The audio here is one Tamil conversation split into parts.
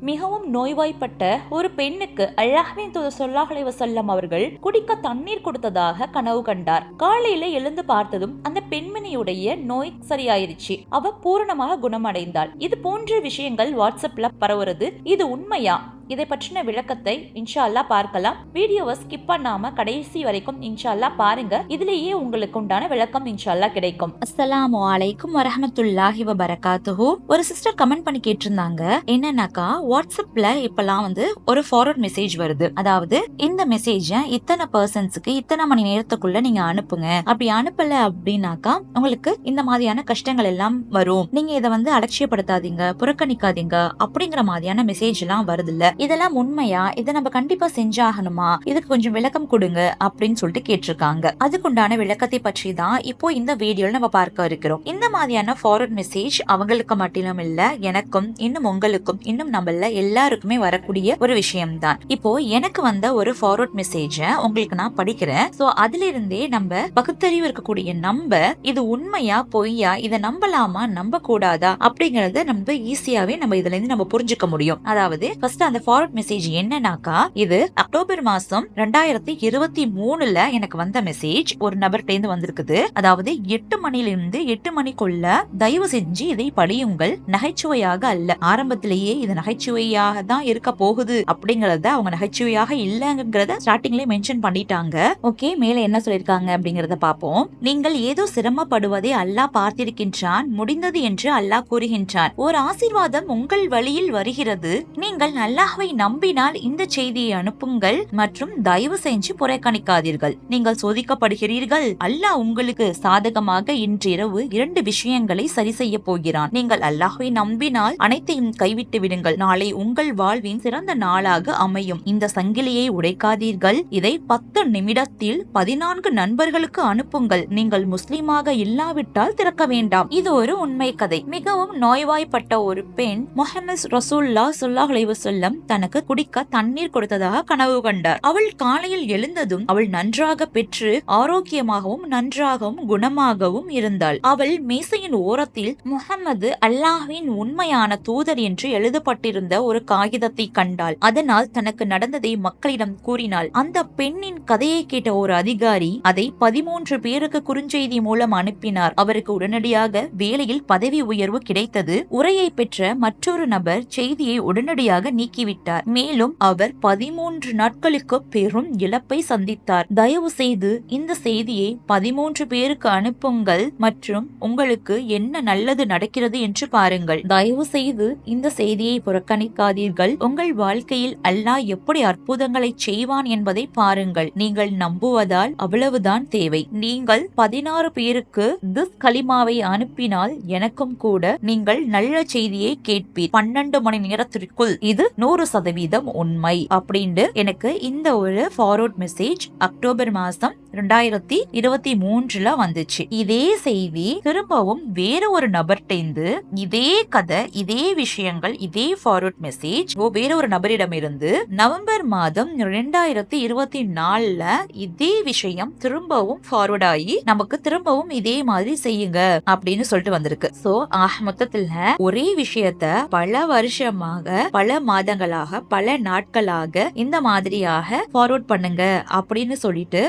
மிகவும் நோய்வாய்ப்பட்ட ஒரு பெண்ணுக்கு அல்லாஹ்வின் தூதர் ஸல்லல்லாஹு வசல்லம் அவர்கள் குடிக்க தண்ணீர் கொடுத்ததாக கனவு கண்டார். காலையில எழுந்து பார்த்ததும் அந்த பெண்மணியுடைய நோய் சரியாயிருச்சு. அவ பூரணமாக குணமடைந்தாள். இது போன்ற விஷயங்கள் வாட்ஸ்அப்ல பரவுறது. இது உண்மையா? இதை பற்றின விளக்கத்தை இன்ஷா பார்க்கலாம். வீடியோவை ஸ்கிப் பண்ணாம கடைசி வரைக்கும் இன்ஷா அல்லாஹ் பாருங்க. இதுலயே உங்களுக்கு உண்டான விளக்கம் இன்ஷா கிடைக்கும். அஸ்ஸலாமு வலைக்கும் வரஹமத்துல்லாஹி வபரகாத்துஹு. ஒரு சிஸ்டர் கமெண்ட் பண்ணி கேட்டிருந்தாங்க. என்னன்னாக்கா வாட்ஸ்அப்ல இப்பெல்லாம் வந்து ஒரு ஃபார்வர்ட் மெசேஜ் வருது. அதாவது இந்த மெசேஜ இத்தனை பர்சன்ஸுக்கு இத்தனை மணி நேரத்துக்குள்ள நீங்க அனுப்புங்க. அப்படி அனுப்பல அப்படின்னாக்கா உங்களுக்கு இந்த மாதிரியான கஷ்டங்கள் எல்லாம் வரும். நீங்க இதை வந்து அலட்சியப்படுத்தாதீங்க புறக்கணிக்காதீங்க அப்படிங்கிற மாதிரியான மெசேஜ் எல்லாம் வருது இல்ல இதெல்லாம் உண்மையா? இதை நம்ம கண்டிப்பா செஞ்சாகணுமா? இதுக்கு கொஞ்சம் விளக்கம் கொடுங்க அப்படின்னு சொல்லிட்டு கேட்டிருக்காங்க. அதுக்குண்டான விளக்கத்தை பற்றி தான் இப்போ இந்த வீடியோல நம்ம பார்க்க இருக்கிறோம். இந்த மாதிரியான ஃபார்வர்ட் மெசேஜ் அவங்களுக்கு மட்டும் இல்ல எனக்கும் இன்னும் உங்களுக்கும் இன்னும் நம்மள எல்லாருக்குமே வரக்கூடிய ஒரு விஷயம் தான் இப்போ எனக்கு வந்த ஒரு ஃபார்வர்ட் மெசேஜ உங்களுக்கு நான் படிக்கிறேன். சோ அதுல இருந்தே நம்ம பகுத்தறிவு இருக்கக்கூடிய நம்ம இது உண்மையா பொய்யா இதை நம்பலாமா நம்ப கூடாதா அப்படிங்கறத நம்ம ஈஸியாவே நம்ம இதுல இருந்து நம்ம புரிஞ்சுக்க முடியும். அதாவது ஃபர்ஸ்ட் அந்த ஃபார்வர்ட் மெசேஜ் என்னன்னாக்கா இது அக்டோபர் மாசம் ரெண்டாயிரத்தி இருபத்தி மூணுல எனக்கு வந்த மெசேஜ் ஒரு நபர்கிட்ட இருந்து வந்திருக்குது. அதாவது எட்டு மணிலிருந்து எட்டு மணிக்குள்ள தயவு செஞ்சு இதை படியுங்கள். நகைச்சுவையாக அல்ல. ஆரம்பத்திலேயே இது நகைச்சுவையாக தான் இருக்க போகுது அப்படிங்கறத அவங்க நகைச்சுவையாக இல்லங்கிறத ஸ்டார்டிங்லயே மென்ஷன் பண்ணிட்டாங்க. ஓகே மேல என்ன சொல்லிருக்காங்க அப்படிங்கறத பாப்போம் நீங்கள் ஏதோ சிரமப்படுவதை அல்லாஹ் பார்த்திருக்கின்றான் முடிந்தது என்று அல்லாஹ் கூறுகின்றான். ஒரு ஆசீர்வாதம் உங்கள் வழியில் வருகிறது. நீங்கள் அல்லாஹ்வை நம்பினால் இந்த செய்தியை அனுப்புங்கள் மற்றும் தயவு செஞ்சு புறக்கணிக்காதீர்கள். நீங்கள் சோதிக்கப்படுகிறீர்கள். அல்லாஹ் உங்களுக்கு சாதகமாக இன்றிரவு இரண்டு விஷயங்களை சரி செய்ய போகிறான். நீங்கள் அல்லாஹ்வை நம்பினால் அனைத்தையும் கைவிட்டு விடுங்கள். நாளை உங்கள் வாழ்வின் சிறந்த நாளாக அமையும். இந்த சங்கிலியை உடைக்காதீர்கள். இதை பத்து நிமிடத்தில் பதினான்கு நண்பர்களுக்கு அனுப்புங்கள். நீங்கள் முஸ்லீமாக இல்லாவிட்டால் திறக்க வேண்டாம். இது ஒரு உண்மை கதை. மிகவும் நோய்வாய்ப்பட்ட ஒரு பெண் முஹம்மது ரசூல்லா சுல்லாஹ் செல்லம் தனக்கு குடிக்க தண்ணீர் கொடுத்ததாக கனவு கண்டார். அவள் காலையில் எழுந்ததும் அவள் நன்றாக பெற்று ஆரோக்கியமாகவும் நன்றாகவும் குணமாகவும் இருந்தாள். அவள் மேசையின் ஓரத்தில் முகமது அல்லாஹின் உண்மையான தூதர் என்று எழுதப்பட்டிருந்த ஒரு காகிதத்தை கண்டாள். அதனால் தனக்கு நடந்ததை மக்களிடம் கூறினாள். அந்த பெண்ணின் கதையை கேட்ட ஒரு அதிகாரி அதை பதிமூன்று பேருக்கு குறுஞ்செய்தி மூலம் அனுப்பினார். அவருக்கு உடனடியாக வேலையில் பதவி உயர்வு கிடைத்தது. உரையை பெற்ற மற்றொரு நபர் செய்தியை உடனடியாக நீக்கி தொடங்கிவிட்டார் மேலும் அவர் பதிமூன்று நாட்களுக்கு பெரும் இழப்பை சந்தித்தார். தயவு செய்து இந்த செய்தியை பதிமூன்று பேருக்கு அனுப்புங்கள் மற்றும் உங்களுக்கு என்ன நல்லது நடக்கிறது என்று பாருங்கள். தயவு செய்து இந்த செய்தியை புறக்கணிக்காதீர்கள். உங்கள் வாழ்க்கையில் அல்லாஹ் எப்படி அற்புதங்களை செய்வான் என்பதை பாருங்கள். நீங்கள் நம்புவதால் அவ்வளவுதான் தேவை. நீங்கள் பதினாறு பேருக்கு திஸ் கலிமாவை அனுப்பினால் எனக்கும் கூட நீங்கள் நல்ல செய்தியை கேட்பீர். பன்னெண்டு மணி நேரத்திற்குள் இது நூறு சதவீதம் உண்மை அப்படின்னு எனக்கு இந்த ஒரு ஃபார்வர்ட் மெசேஜ் அக்டோபர் மாசம் ரெண்டாயிரத்தி இருபத்தி மூன்றுல வந்துச்சு. இதே செய்தி திரும்பவும் வேற ஒரு நபர்கிட்ட இதே கதை இதே விஷயங்கள் இதே ஃபார்வர்ட் மெசேஜ் வேற ஒரு நபரிடம் இருந்து நவம்பர் மாதம் ரெண்டாயிரத்தி இருபத்தி நாலுல இதே விஷயம் திரும்பவும் ஃபார்வர்ட் ஆகி நமக்கு திரும்பவும் இதே மாதிரி செய்யுங்க அப்படின்னு சொல்லிட்டு வந்திருக்கு. சோ ஆஹ் மொத்தத்துல ஒரே விஷயத்த பல வருஷமாக பல மாதங்கள் நாட்களாக பல நாட்களாக இந்த மாதிரியாக ஃபார்வர்ட் பண்ணுங்க அப்படின்னு சொல்லிட்டு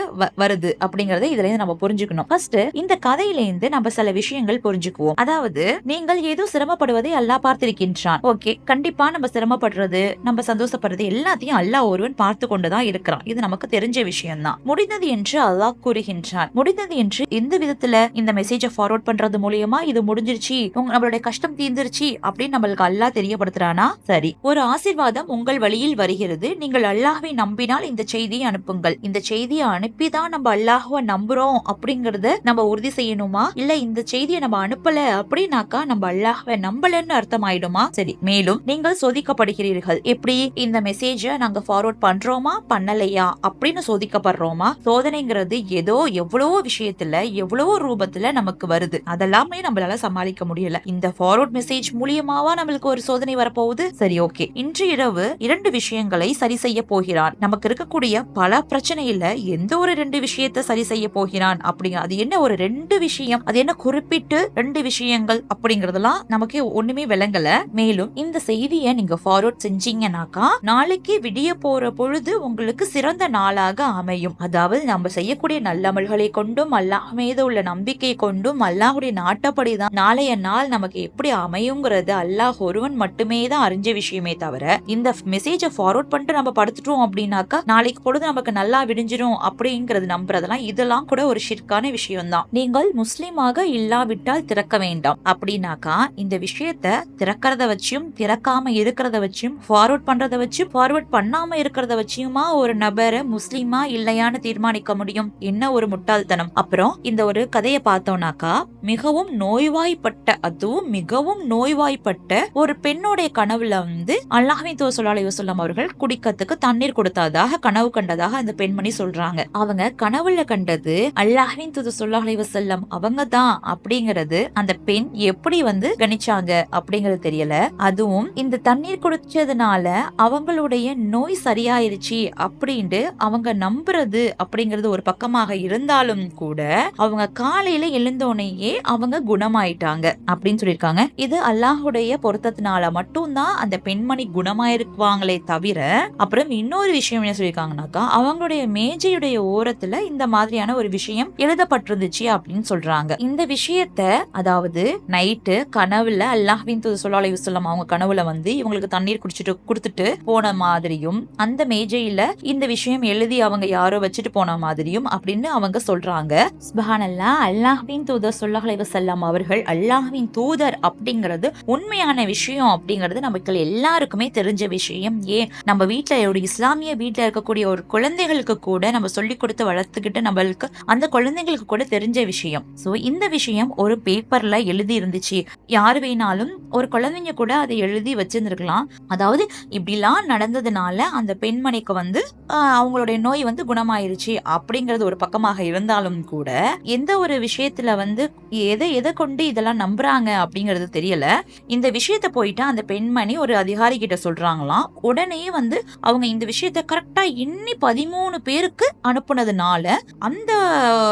வருது அப்படிங்கறத இதுல இருந்து நம்ம புரிஞ்சுக்கணும். ஃபர்ஸ்ட் இந்த கதையில இருந்து நம்ம சில விஷயங்கள் புரிஞ்சுக்குவோம். அதாவது நீங்கள் ஏதோ சிரமப்படுவதை அல்லாஹ் பார்த்திருக்கின்றான். ஓகே கண்டிப்பா நம்ம சிரமப்படுறது நம்ம சந்தோஷப்படுறது எல்லாத்தையும் அல்லாஹ் ஒருவன் பார்த்து கொண்டுதான் இருக்கிறான். இது நமக்கு தெரிஞ்ச விஷயம் தான் முடிந்தது என்று அல்லாஹ் கூறுகின்றான். முடிந்தது என்று எந்த விதத்துல இந்த மெசேஜை ஃபார்வர்ட் பண்றது மூலியமா இது முடிஞ்சிருச்சு நம்மளுடைய கஷ்டம் தீர்ந்துருச்சு அப்படின்னு நம்மளுக்கு அல்லாஹ் தெரியப்படுத்துறானா? சரி. ஒரு ஆசீர்வாதம் உங்கள் வழியில் வருகிறது. நீங்கள் அல்லாஹ்வை நம்பினால் இந்த செய்தியை அனுப்புங்கள். இந்த செய்தியை அனுப்பிதான் நம்ம அல்லாஹுவை நம்புறோம் அப்படிங்கறத நம்ம உறுதி செய்யணுமா? இல்ல இந்த செய்தியை நம்ம அனுப்பல அப்படின்னாக்கா நம்ம அல்லாஹ்வை நம்பலன்னு அர்த்தம் ஆயிடுமா சரி மேலும் நீங்கள் சோதிக்கப்படுகிறீர்கள். எப்படி? இந்த மெசேஜ நாங்க ஃபார்வர்ட் பண்றோமா? பண்ணலையா? அப்படின்னு சோதிக்கப்படுறோமா? சோதனைங்கிறது ஏதோ எவ்வளவோ விஷயத்துல எவ்வளவோ ரூபத்துல நமக்கு வருது. அதெல்லாமே நம்மளால சமாளிக்க முடியல. இந்த ஃபார்வர்ட் மெசேஜ் மூலியமாவா நம்மளுக்கு ஒரு சோதனை வரப்போகுது? சரி ஓகே இன்று இரவு இன்றிரவு இரண்டு விஷயங்களை சரி செய்ய போகிறான். நமக்கு இருக்கக்கூடிய பல பிரச்சனையில எந்த ஒரு ரெண்டு விஷயத்தை சரி செய்ய போகிறான் அப்படிங்க அது என்ன ஒரு ரெண்டு விஷயம்? அது என்ன குறிப்பிட்டு ரெண்டு விஷயங்கள் அப்படிங்கறதெல்லாம் நமக்கு ஒண்ணுமே விளங்கல. மேலும் இந்த செய்தியை நீங்க ஃபார்வர்ட் செஞ்சீங்கன்னாக்கா நாளைக்கு விடிய போற பொழுது உங்களுக்கு சிறந்த நாளாக அமையும். அதாவது நம்ம செய்யக்கூடிய நல்லமல்களை கொண்டும் அல்லாஹ் மீது உள்ள நம்பிக்கை கொண்டும் அல்லாஹுடைய நாட்டப்படிதான் நாளைய நாள் நமக்கு எப்படி அமையுங்கிறது அல்லாஹ் ஒருவன் மட்டுமே தான் அறிஞ்ச விஷயமே தவிர இந்த மெசேஜை ஃபார்வர்ட் பண்ணிட்டு நம்ம படுத்துட்டோம் அப்படின்னாக்கா நாளைக்கு பொழுது நமக்கு நல்லா விடிஞ்சிடும் அப்படிங்கிறது நம்புறதெல்லாம் இதெல்லாம் கூட ஒரு ஷிர்கான விஷயம் தான் நீங்கள் முஸ்லீமாக இல்லாவிட்டால் திறக்க வேண்டாம். அப்படின்னாக்கா இந்த விஷயத்த திறக்கிறத வச்சும் திறக்காம இருக்கிறத வச்சும் ஃபார்வர்ட் பண்றத வச்சு ஃபார்வர்ட் பண்ணாம இருக்கிறத வச்சுமா ஒரு நபரை முஸ்லீமா இல்லையான்னு தீர்மானிக்க முடியும்? என்ன ஒரு முட்டாள்தனம். அப்புறம் இந்த ஒரு கதையை பார்த்தோம்னாக்கா மிகவும் நோய்வாய்ப்பட்ட அதுவும் மிகவும் நோய்வாய்ப்பட்ட ஒரு பெண்ணுடைய கனவுல வந்து அல்லாஹின் மருத்துவ சொல்லாலை வசல்லம் அவர்கள் குடிக்கத்துக்கு தண்ணீர் கொடுத்ததாக கனவு கண்டதாக அந்த பெண்மணி சொல்றாங்க. அவங்க கனவுல கண்டது அல்லாஹின் தூது சொல்லாலை வசல்லம் அவங்க தான் அப்படிங்கறது அந்த பெண் எப்படி வந்து கணிச்சாங்க அப்படிங்கறது தெரியல. அதுவும் இந்த தண்ணீர் குடிச்சதுனால அவங்களுடைய நோய் சரியாயிருச்சு அப்படின்ட்டு அவங்க நம்புறது அப்படிங்கறது ஒரு பக்கமாக இருந்தாலும் கூட அவங்க காலையில எழுந்தோடனேயே அவங்க குணமாயிட்டாங்க அப்படின்னு சொல்லியிருக்காங்க. இது அல்லாஹுடைய பொருத்தத்தினால மட்டும்தான் அந்த பெண்மணி குணமாயிருக்குவாங்களே தவிர அப்புறம் இன்னொரு விஷயம் என்ன சொல்லியிருக்காங்கனாக்கா அவங்களுடைய மேஜையுடைய ஓரத்துல இந்த மாதிரியான ஒரு விஷயம் எழுதப்பட்டிருந்துச்சு அப்படின்னு சொல்றாங்க. இந்த விஷயத்த அதாவது நைட்டு கனவுல அல்லாஹின் தூது சொல்லாலை அலைஹி அவங்க கனவுல வந்து இவங்களுக்கு தண்ணீர் குடிச்சிட்டு கொடுத்துட்டு போன மாதிரியும் அந்த மேஜையில இந்த விஷயம் எழுதி அவங்க யாரோ வச்சுட்டு போன மாதிரியும் அப்படின்னு அவங்க சொல்றாங்க. சுபஹானல்லா அல்லாஹ்வின் தூதர் சொல்லாஹலை வசல்லாம் அவர்கள் அல்லாஹ்வின் தூதர் அப்படிங்கிறது உண்மையான விஷயம் அப்படிங்கிறது நமக்கு எல்லாருக்குமே தெரிஞ்ச விஷயம் ஏன்? நம்ம வீட்டில் ஒரு இஸ்லாமிய வீட்டில் இருக்கக்கூடிய ஒரு குழந்தைகளுக்கு கூட நம்ம சொல்லி கொடுத்து வளர்த்துக்கிட்டு நம்மளுக்கு அந்த குழந்தைங்களுக்கு கூட தெரிஞ்ச விஷயம். ஸோ இந்த விஷயம் ஒரு பேப்பர்ல எழுதி இருந்துச்சு. யார் வேணாலும் ஒரு குழந்தைங்க கூட அதை எழுதி வச்சிருந்துருக்கலாம். அதாவது இப்படிலாம் நடந்ததுனால அந்த பெண்மணிக்கு வந்து அவங்களுடைய நோய் வந்து குணமாயிருச்சு அப்படிங்கிறது ஒரு பக்கமாக இருந்தாலும் கூட எந்த ஒரு விஷயத்துல வந்து எதை எதை கொண்டு இதெல்லாம் நம்புறாங்க அப்படிங்கிறது தெரியல. இந்த விஷயத்த போயிட்டு அந்த பெண்மணி ஒரு அதிகாரி கிட்ட சொல்றாங்களாம். உடனே வந்து அவங்க இந்த விஷயத்த கரெக்டா எண்ணி பதிமூணு பேருக்கு அனுப்புனதுனால அந்த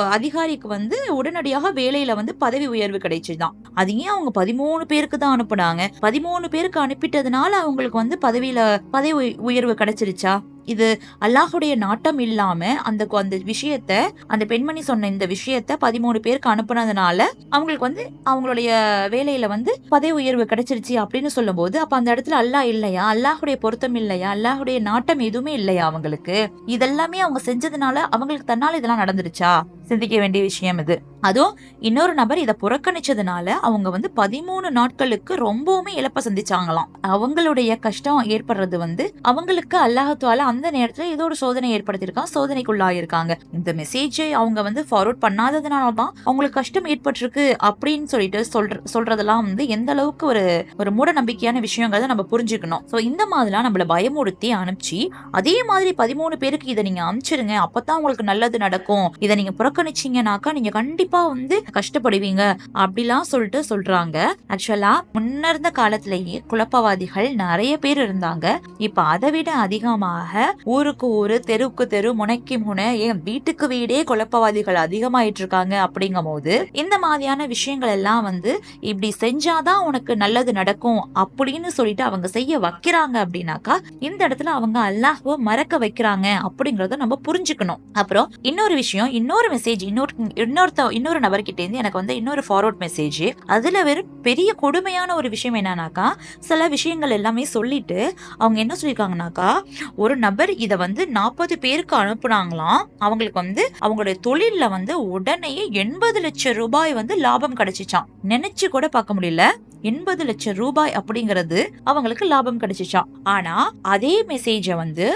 அதிகாரிக்கு வந்து உடனடியாக வேலையில வந்து பதவி உயர்வு கிடைச்சுதான். அது ஏன் அவங்க பதிமூணு பேருக்கு தான் அனுப்புனாங்க. பதிமூணு பேருக்கு அனுப்பிட்டதுனால அவங்களுக்கு வந்து பதவியில பதவி உயர்வு கிடைச்சிருச்சா? இது அல்லாஹுடைய நாட்டம் இல்லாம அந்த அந்த விஷயத்த அந்த பெண்மணி சொன்ன இந்த விஷயத்த பதிமூணு பேருக்கு அனுப்புனதுனால அவங்களுக்கு வந்து அவங்களுடைய வேலையில வந்து பதவி உயர்வு கிடைச்சிருச்சு அப்படின்னு சொல்லும்போது அப்ப அந்த இடத்துல அல்லாஹ் இல்லையா? அல்லாஹுடைய பொருத்தம் இல்லையா? அல்லாஹுடைய நாட்டம் எதுவுமே இல்லையா அவங்களுக்கு? இதெல்லாமே அவங்க செஞ்சதுனால அவங்களுக்கு தன்னால இதெல்லாம் நடந்துருச்சா? சிந்திக்க வேண்டிய விஷயம் இது. அதுவும் இன்னொரு நபர் இதை புறக்கணிச்சதுனால அவங்க வந்து பதிமூணு நாட்களுக்கு ரொம்பவுமே இழப்ப சந்திச்சாங்களாம். அவங்களுடைய கஷ்டம் ஏற்படுறது வந்து அவங்களுக்கு அல்லாஹத்துவால அந்த நேரத்துல ஏதோ ஒரு சோதனை ஏற்படுத்தியிருக்கான் சோதனைக்குள்ளாயிருக்காங்க. இந்த மெசேஜை அவங்க வந்து ஃபார்வர்ட் பண்ணாததுனால தான் அவங்களுக்கு கஷ்டம் ஏற்பட்டிருக்கு அப்படின்னு சொல்லிட்டு சொல்ற சொல்றதெல்லாம் வந்து எந்த அளவுக்கு ஒரு ஒரு மூட நம்பிக்கையான விஷயங்கிறத நம்ம புரிஞ்சுக்கணும். சோ இந்த மாதிரிலாம் நம்மள பயமுறுத்தி அனுப்பிச்சு அதே மாதிரி பதிமூணு பேருக்கு இதை நீங்க அனுப்பிச்சிருங்க அப்பதான் உங்களுக்கு நல்லது நடக்கும். இதை நீங்க புறக்கணிச்சீங்கனாக்கா நீங்க கண்டிப்பா வந்து கஷ்டப்படுவீங்க அப்படிலாம் சொல்லிட்டு சொல்றாங்க. ஆக்சுவலா முன்னிருந்த காலத்திலேயே குழப்பவாதிகள் நிறைய பேர் இருந்தாங்க. இப்ப அதை விட அதிகமாக ஊருக்கு ஊரு தெருவுக்கு தெரு முனைக்கு முனை ஏன் வீட்டுக்கு வீடே குழப்பவாதிகள் அதிகமாயிட்டு இருக்காங்க அப்படிங்கும் போது இந்த மாதிரியான விஷயங்கள் எல்லாம் வந்து இப்படி செஞ்சாதான் உனக்கு நல்லது நடக்கும் அப்படின்னு சொல்லிட்டு அவங்க செய்ய வைக்கிறாங்க அப்படின்னாக்கா இந்த இடத்துல அவங்க அல்லாஹ்வை மறக்க வைக்கிறாங்க அப்படிங்கறத நம்ம புரிஞ்சுக்கணும். அப்புறம் இன்னொரு விஷயம் இன்னொரு மெசேஜ் இன்னொரு இன்னொருத்த இன்னொரு நபர்கிட்ட இருந்து எனக்கு வந்து இன்னொரு ஃபார்வர்ட் மெசேஜ் அதுல வெறும் பெரிய கொடுமையான ஒரு விஷயம் என்னன்னாக்கா சில விஷயங்கள் எல்லாமே சொல்லிட்டு அவங்க என்ன சொல்லியிருக்காங்கனாக்கா ஒரு நபர் இதை வந்து நாற்பது பேருக்கு அனுப்புனாங்களாம். அவங்களுக்கு வந்து அவங்களுடைய தொழிலில் வந்து உடனே எண்பது லட்சம் ரூபாய் வந்து லாபம் கிடைச்சிச்சான் நினைச்சு கூட பார்க்க முடியல. எண்பது லட்சம் ரூபாய் அப்படிங்கிறது அவங்களுக்கு லாபம் கிடைச்சிச்சாம் ஆனா அதே மெசேஜ வந்து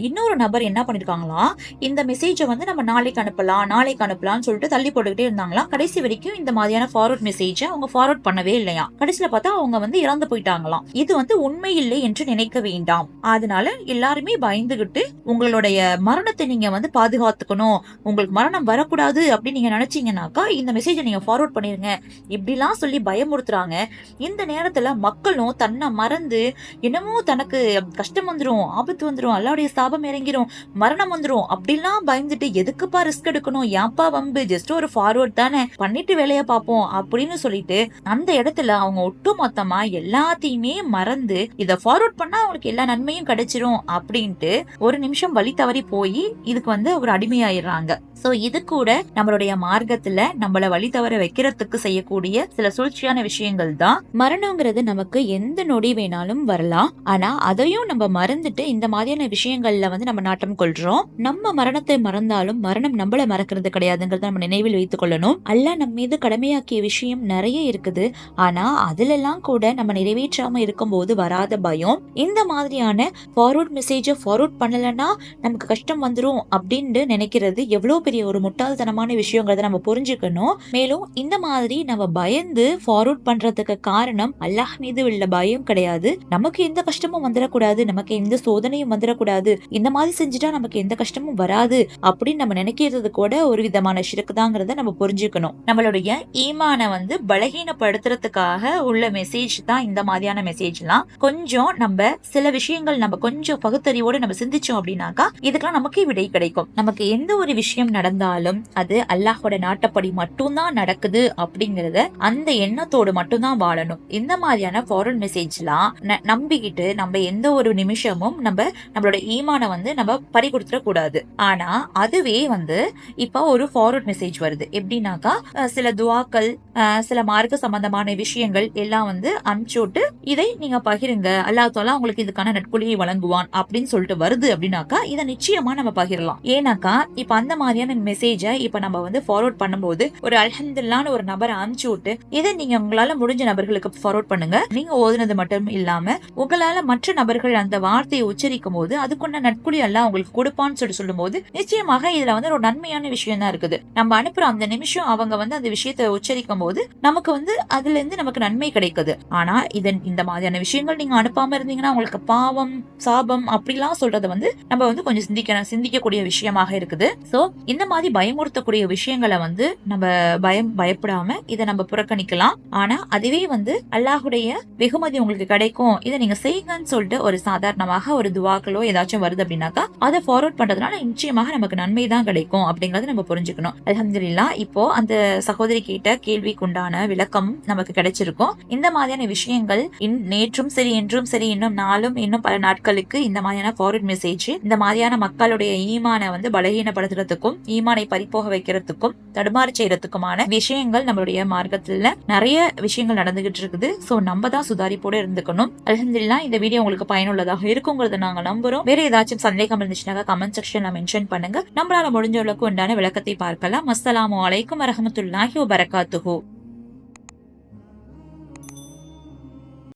இன்னொரு நபர் என்ன பண்ணிருக்காங்களாம் இந்த மெசேஜை வந்து நம்ம நாளைக்கு அனுப்பலாம் நாளைக்கு அனுப்பலாம்னு சொல்லிட்டு தள்ளி போட்டுக்கிட்டே இருந்தாங்களாம் கடைசி வரைக்கும் இந்த மாதிரியான ஃபார்வர்ட் மெசேஜை அவங்க ஃபார்வர்ட் பண்ணவே இல்லையா. கடைசியில பார்த்தா அவங்க வந்து இறந்து போயிட்டாங்களாம். இது வந்து உண்மை இல்லை என்று நினைக்க வேண்டாம். அதனால எல்லாருமே பயந்துகிட்டு உங்களுடைய மரணத்தை நீங்க வந்து பாதுகாத்துக்கணும் உங்களுக்கு மரணம் வரக்கூடாது அப்படின்னு நீங்க நினைச்சீங்கன்னாக்கா இந்த மெசேஜை நீங்க ஃபார்வர்ட் பண்ணிருங்க. இப்படிலாம் சொல்லி பயமுறுத்துறாங்க. இந்த நேரத்துல மக்களும் தன்னை மறந்து என்னமோ தனக்கு கஷ்டம் வந்துரும் ஆபத்து வந்துரும் அல்லாவுடைய சாபம் இறங்கிரும் மரணம் வந்துரும் அப்படிலாம் பயந்துட்டு எதுக்குப்பா ரிஸ்க் எடுக்கணும்? ஏன்ப்பா வம்பு? ஜஸ்ட் ஒரு ஃபார்வர்ட் தானே. பண்ணிட்டு வேலையை பார்ப்போம் அப்படின்னு சொல்லிட்டு அந்த இடத்துல அவங்க ஒட்டு மொத்தமா எல்லாத்தையுமே மறந்து இத ஃபார்வர்ட் பண்ணா அவங்களுக்கு எல்லா நன்மையும் கிடைச்சிரும் அப்படின்ட்டு ஒரு நிமிஷம் வழி தவறி போய் இதுக்கு வந்து ஒரு அடிமையாயிடுறாங்க. சோ இது கூட நம்மளுடைய மார்க்கத்துல நம்மள வழி தவற வைக்கிறதுக்கு செய்யக்கூடிய சில சூழ்ச்சியான விஷயங்கள் தான். மரணங்கிறது நமக்கு எந்த நொடி வேணாலும் வரலாம். ஆனா அதையும் நம்ம மறந்துட்டு இந்த மாதிரியான விஷயங்கள்ல வந்து நம்ம நாட்டம் கொள்றோம். நம்ம மரணத்தை மறந்தாலும் மரணம் நம்மள மறக்கிறது கிடையாதுங்கிறத நம்ம நினைவில் வைத்துக் கொள்ளணும். அல்ல நம்ம மீது கடமையாக்கிய விஷயம் நிறைய இருக்குது. ஆனா அதுல எல்லாம் கூட நம்ம நிறைவேற்றாம இருக்கும்போது வராத பயம். இந்த மாதிரியான ஃபார்வர்ட் மெசேஜை ஃபார்வர்ட் பண்ணலன்னா நமக்கு கஷ்டம் வந்துடும் அப்படின்னு நினைக்கிறது எவ்வளவு பெரிய ஒரு முட்டாள்தனமான விஷயங்கிறத நம்ம புரிஞ்சுக்கணும். மேலும் இந்த மாதிரி நம்ம பயந்து ஃபார்வர்ட் பண்றதுக்கு காரணம் அல்லாஹ் மீது உள்ள பயம் கிடையாது. நமக்கு எந்த கஷ்டமும் வந்துடக்கூடாது நமக்கு எந்த சோதனையும் வந்துடக்கூடாது இந்த மாதிரி செஞ்சுட்டா நமக்கு எந்த கஷ்டமும் வராது. அப்படின்னு நம்ம நினைக்கிறது கூட ஒரு விதமான ஷிருக்கு தாங்கிறத நம்ம புரிஞ்சுக்கணும். நம்மளுடைய ஈமான வந்து பலகீனப்படுத்துறதுக்காக உள்ள மெசேஜ் தான் இந்த மாதிரியான மெசேஜ்லாம் கொஞ்சம் நம்ம சில விஷயங்கள் நம்ம கொஞ்சம் பகுத்தறிவோடு நம்ம சிந்திச்சோம் அப்படின்னாக்கா இதுக்கெல்லாம் நமக்கு விடை கிடைக்கும். நமக்கு எந்த ஒரு விஷயம் நடந்தாலும் அது அல்லாஹோட நாட்டப்படி மட்டும்தான் நடக்குது அப்படிங்கறத அந்த எண்ணத்தோடு மட்டும்தான் பண்ணணும் இந்த மாதிரியான ஃபாரின் மெசேஜ்லாம் ந- நம்பிக்கிட்டு நம்ம எந்த ஒரு நிமிஷமும் நம்ம நம்மளோட ஈமானை வந்து நம்ம பறி கூடாது. ஆனா அதுவே வந்து இப்போ ஒரு ஃபார்வர்ட் மெசேஜ் வருது. எப்படின்னாக்கா சில துவாக்கள் சில மார்க்க சம்பந்தமான விஷயங்கள் எல்லாம் வந்து அனுப்பிச்சு இதை நீங்க பகிருங்க. அல்லாஹ் உங்களுக்கு இதுக்கான நட்புலியை வழங்குவான் அப்படின்னு சொல்லிட்டு வருது அப்படின்னாக்கா இதை நிச்சயமா நம்ம பகிரலாம். ஏன்னாக்கா இப்ப அந்த மாதிரியான மெசேஜை இப்ப நம்ம வந்து ஃபார்வர்ட் பண்ணும்போது ஒரு அல்ஹம்துல்லான்னு ஒரு நபரை அனுப்பிச்சு விட்டு இதை நீங்க உங்களால முடிஞ்ச நபர்களுக்கு ஃபார்வர்ட் பண்ணுங்க. நீங்க ஓதுனது மட்டும் இல்லாம உங்களால மற்ற நபர்கள் அந்த வார்த்தையை உச்சரிக்கும் போது அதுக்குண்ட நட்புலி எல்லாம் உங்களுக்கு கொடுப்பான்னு சொல்லி சொல்லும்போது நிச்சயமாக இதுல வந்து ஒரு நன்மையான விஷயம் தான் இருக்குது. நம்ம அனுப்புற அந்த நிமிஷம் அவங்க வந்து அந்த விஷயத்தை உச்சரிக்கும் போது நமக்கு வந்து அதுல இருந்து நமக்கு நன்மை கிடைக்குது. ஆனா இதன் இந்த மாதிரியான விஷயங்கள் நீங்க அனுப்பாம இருந்தீங்கன்னா உங்களுக்கு பாவம் சாபம் அப்படிலாம் சொல்றத வந்து நம்ம வந்து கொஞ்சம் சிந்திக்க சிந்திக்கக்கூடிய விஷயமாக இருக்குது. சோ இந்த மாதிரி பயமுறுத்தக்கூடிய விஷயங்களை வந்து நம்ம பயம் பயப்படாம இதை நம்ம புறக்கணிக்கலாம். ஆனா அதுவே வந்து அல்லாஹுடைய வெகுமதி உங்களுக்கு கிடைக்கும். இதை நீங்க செய்யுங்கன்னு சொல்லிட்டு ஒரு சாதாரணமாக ஒரு துவாக்களோ ஏதாச்சும் வருது அப்படின்னாக்கா அதை ஃபார்வர்ட் பண்றதுனால நிச்சயமாக நமக்கு நன்மை தான் கிடைக்கும் அப்படிங்கறத நம்ம புரிஞ்சுக்கணும். அலமதுல்லா இப்போ அந்த சகோதரி கேட்ட கேள்விக்குண்டான விளக்கம் நமக்கு கிடைச்சிருக்கும். இந்த மாதிரியான விஷயங்கள் இன்- நேற்றும் சரி இன்றும் சரி இன்னும் நாளும் இன்னும் பல நாட்களுக்கு இந்த மாதிரியான ஃபார்வர்ட் மெசேஜ் இந்த மாதிரியான மக்களுடைய ஈமானை வந்து பலகீனப்படுத்துறதுக்கும் ஈமானை பறிப்போக வைக்கிறதுக்கும் தடுமாறு செய்யறதுக்குமான விஷயங்கள் நம்மளுடைய மார்க்கத்துல நிறைய விஷயங்கள் நடந்துகிட்டு இருக்குது சோ நம்ம தான் சுதாரிப்போட இருந்துக்கணும். அலமதுல்லா இந்த வீடியோ உங்களுக்கு பயனுள்ளதாக இருக்குங்கிறத நாங்க நம்புறோம். வேற ஏதாச்சும் சந்தேகம் இருந்துச்சுனாக்கா கமெண்ட் செக்ஷன்ல மென்ஷன் பண்ணுங்க. நம்மளால முடிஞ்ச அளவுக்கு உண்டான விளக்கத்தை பார்க்கலாம். அஸ்லாம் அலைக்கும் வரமத்துல்லாஹி வபரகாத்துஹு.